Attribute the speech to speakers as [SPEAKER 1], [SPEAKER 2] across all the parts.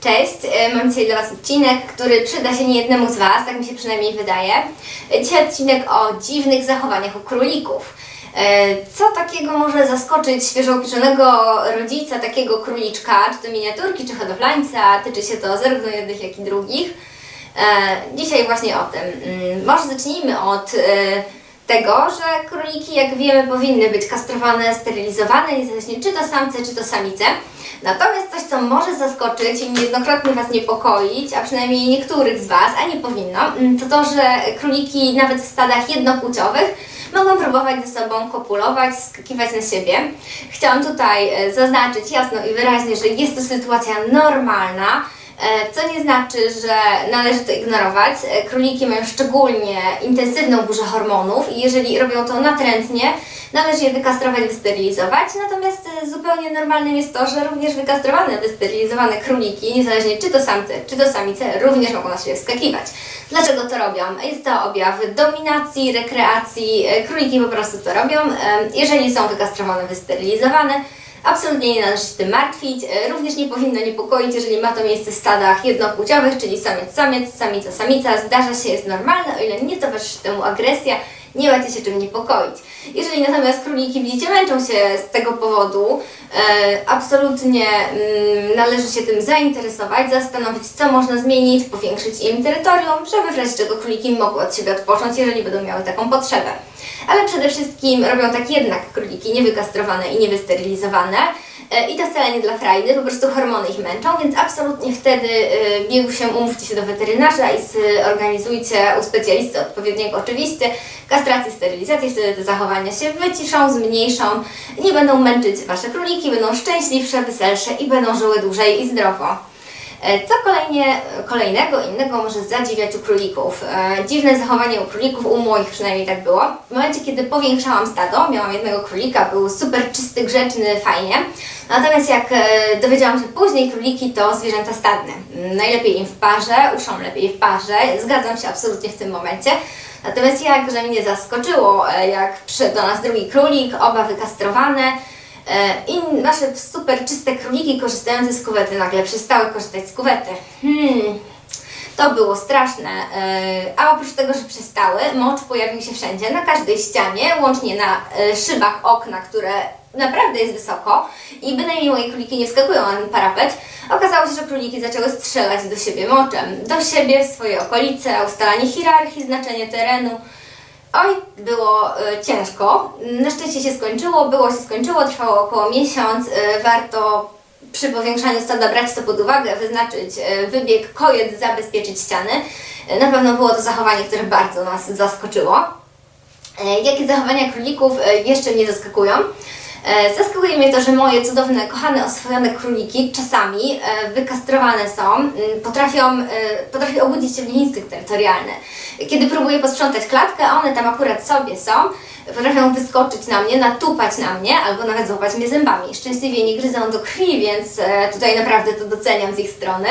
[SPEAKER 1] Cześć, e, mam dzisiaj dla Was odcinek, który przyda się niejednemu z Was, tak mi się przynajmniej wydaje. Dzisiaj odcinek o dziwnych zachowaniach u królików. E, Co takiego może zaskoczyć świeżo upieczonego rodzica takiego króliczka, czy to miniaturki, czy hodowlańca, tyczy się to zarówno jednych, jak i drugich. E, Dzisiaj właśnie o tym. Może zacznijmy od tego, że króliki, jak wiemy, powinny być kastrowane, sterylizowane, niezależnie czy to samce, czy to samice. Natomiast coś, co może zaskoczyć i niejednokrotnie Was niepokoić, a przynajmniej niektórych z Was, a nie powinno, mm, to to, że króliki nawet w stadach jednopłciowych mogą próbować ze sobą kopulować, skakiwać na siebie. Chciałam tutaj e, zaznaczyć jasno i wyraźnie, że jest to sytuacja normalna, Co nie znaczy, że należy to ignorować. E, Króliki mają szczególnie intensywną burzę hormonów i jeżeli robią to natrętnie, należy je wykastrować, wysterylizować. Natomiast e, zupełnie normalnym jest to, że również wykastrowane, wysterylizowane króliki, niezależnie czy to samce, czy to samice, również mogą na siebie wskakiwać. Dlaczego to robią? Jest to objaw dominacji, rekreacji. E, Króliki po prostu to robią. E, Jeżeli są wykastrowane, wysterylizowane, Absolutnie nie należy się tym martwić. E, Również nie powinno niepokoić, jeżeli ma to miejsce w stadach jednopłciowych, czyli samiec-samiec, samica-samica. Zdarza się, jest normalne, o ile nie towarzyszy temu agresja, nie macie się czym niepokoić. Jeżeli natomiast króliki widzicie męczą się z tego powodu, e, absolutnie mm, należy się tym zainteresować, zastanowić, co można zmienić, powiększyć im terytorium, żeby w razie czego króliki mogły od siebie odpocząć, jeżeli będą miały taką potrzebę. Ale przede wszystkim robią tak jednak króliki niewykastrowane i niewysterylizowane. E, I to wcale nie dla frajdy, po prostu hormony ich męczą, więc absolutnie wtedy e, biegu się umówcie się do weterynarza i zorganizujcie u specjalisty odpowiedniego oczywiście kastrację, sterylizację, wtedy te zachowania się wyciszą, zmniejszą, nie będą męczyć Wasze króliki, będą szczęśliwsze, weselsze i będą żyły dłużej i zdrowo. E, Co kolejnie, kolejnego, innego może zadziwiać u królików? E, Dziwne zachowanie u królików, u moich przynajmniej tak było. W momencie, kiedy powiększałam stado, miałam jednego królika, był super czysty, grzeczny, fajnie. Natomiast jak e, dowiedziałam się później, króliki to zwierzęta stadne. Najlepiej im w parze, uszą lepiej w parze. Zgadzam się absolutnie w tym momencie. Natomiast jakże mnie zaskoczyło, jak przyszedł do nas drugi królik, oba wykastrowane, I nasze super czyste króliki korzystające z kuwety nagle przestały korzystać z kuwety. Hmm, to było straszne. E, A oprócz tego, że przestały, mocz pojawił się wszędzie, na każdej ścianie, łącznie na e, szybach okna, które naprawdę jest wysoko i bynajmniej moje króliki nie wskakują na ten parapet. Okazało się, że króliki zaczęły strzelać do siebie moczem. Do siebie, w swoje okolice, ustalanie hierarchii, znaczenie terenu. Oj, było e, ciężko. Na szczęście się skończyło, było się skończyło, trwało około miesiąc. E, warto przy powiększaniu stada brać to pod uwagę, wyznaczyć e, wybieg, kojec, zabezpieczyć ściany. Na pewno było to zachowanie, które bardzo nas zaskoczyło. Jakie zachowania królików jeszcze mnie zaskakują? E, Zaskakuje mnie to, że moje cudowne, kochane, oswojone króliki czasami e, wykastrowane są, potrafią, e, potrafi obudzić się w nich instynkt terytorialny. Kiedy próbuję posprzątać klatkę, one tam akurat sobie są, potrafią wyskoczyć na mnie, natupać na mnie albo nawet złapać mnie zębami. Szczęśliwie nie gryzą do krwi, więc tutaj naprawdę to doceniam z ich strony.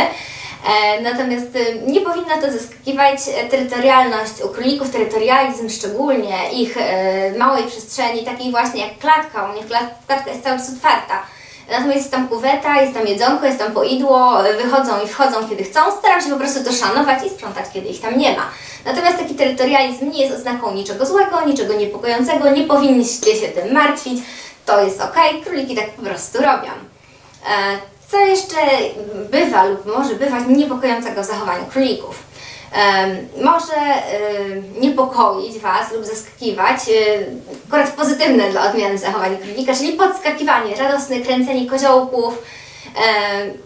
[SPEAKER 1] E, Natomiast e, nie powinno to zaskakiwać e, terytorialność u królików, terytorializm szczególnie ich e, małej przestrzeni, takiej właśnie jak klatka. U klat- klatka jest cały czas otwarta. Natomiast jest tam kuweta, jest tam jedzonko, jest tam poidło, wychodzą i wchodzą kiedy chcą. Staram się po prostu to szanować i sprzątać, kiedy ich tam nie ma. Natomiast taki terytorializm nie jest oznaką niczego złego, niczego niepokojącego, nie powinniście się tym martwić. To jest ok, króliki tak po prostu robią. Co jeszcze bywa lub może bywać niepokojącego w zachowaniu królików? Może niepokoić Was lub zaskakiwać em, akurat pozytywne dla odmiany zachowanie królika, czyli podskakiwanie, radosne kręcenie koziołków,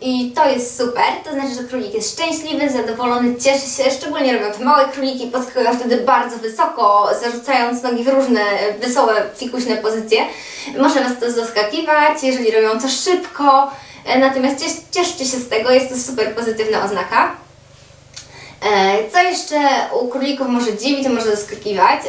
[SPEAKER 1] I to jest super, to znaczy, że królik jest szczęśliwy, zadowolony, cieszy się, szczególnie robią to małe króliki, podskakują wtedy bardzo wysoko, zarzucając nogi w różne wesołe, fikuśne pozycje. Może Was to zaskakiwać, jeżeli robią to szybko, natomiast ciesz, cieszcie się z tego, jest to super pozytywna oznaka. E, Co jeszcze u królików może dziwić, może zaskakiwać?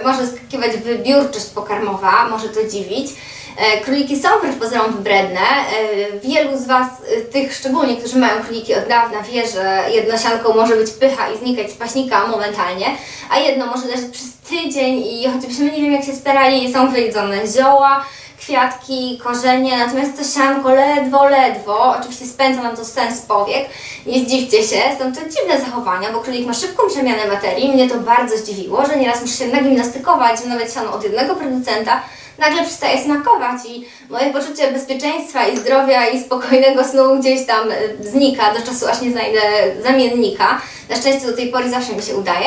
[SPEAKER 1] E, Może zaskakiwać wybiórczość pokarmowa, może to dziwić. E, Króliki są wbrew pozorom wybredne. E, Wielu z Was, e, tych szczególnie, którzy mają króliki od dawna, wie, że jednosianką może być pycha i znikać z paśnika momentalnie, a jedno może leżeć przez tydzień i choćbyśmy nie wiem jak się starali, są wyjedzone zioła, kwiatki, korzenie, natomiast to sianko ledwo, ledwo, oczywiście spędza nam to sens powiek, nie zdziwcie się, są to dziwne zachowania, bo królik ma szybką przemianę materii, mnie to bardzo zdziwiło, że nieraz muszę się nagimnastykować, że nawet siano od jednego producenta nagle przestaje smakować i moje poczucie bezpieczeństwa i zdrowia i spokojnego snu gdzieś tam e, znika do czasu, aż nie znajdę zamiennika. Na szczęście do tej pory zawsze mi się udaje.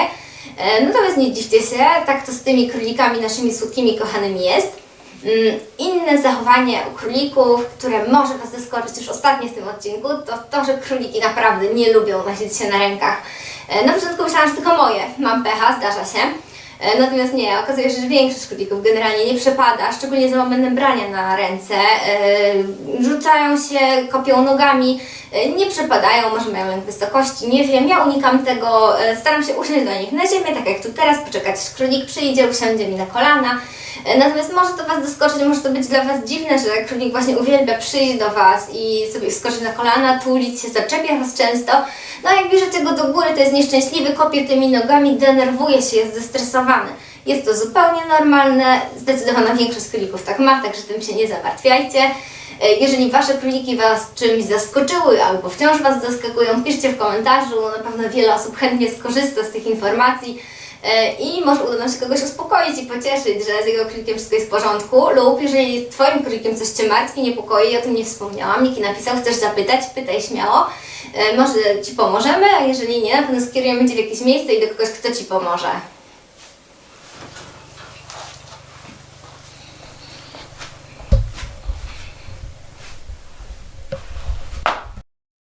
[SPEAKER 1] E, Natomiast nie dziwcie się, tak to z tymi królikami naszymi słodkimi, kochanymi jest. Mm, Inne zachowanie u królików, które może Was zaskoczyć już ostatnie w tym odcinku, to to, że króliki naprawdę nie lubią nosić się na rękach. E, Na początku myślałam, że tylko moje. Mam pecha, zdarza się. E, Natomiast nie, okazuje się, że większość królików generalnie nie przepada, szczególnie za momentem brania na ręce. E, Rzucają się, kopią nogami, nie przepadają, może mają lęk wysokości, nie wiem. Ja unikam tego, staram się usiąść do nich na ziemię, tak jak tu teraz, poczekać aż królik przyjdzie, usiądzie mi na kolana. E, Natomiast może to Was zaskoczyć, może to być dla Was dziwne, że królik właśnie uwielbia przyjść do Was i sobie wskoczyć na kolana, tulić się, zaczepia Was często. No jak bierzecie go do góry, to jest nieszczęśliwy, kopie tymi nogami, denerwuje się, jest zestresowany. Jest to zupełnie normalne, zdecydowana większość królików tak ma, także tym się nie zamartwiajcie. E, Jeżeli Wasze króliki Was czymś zaskoczyły albo wciąż Was zaskakują, piszcie w komentarzu, na pewno wiele osób chętnie skorzysta z tych informacji. E, I może uda nam się kogoś uspokoić i pocieszyć, że z jego królikiem wszystko jest w porządku. Lub jeżeli Twoim królikiem coś Cię martwi, niepokoi, o tym nie wspomniałam, Niki napisał, chcesz zapytać, pytaj śmiało. E, Może Ci pomożemy, a jeżeli nie, na pewno skierujemy Cię w jakieś miejsce i do kogoś, kto Ci pomoże.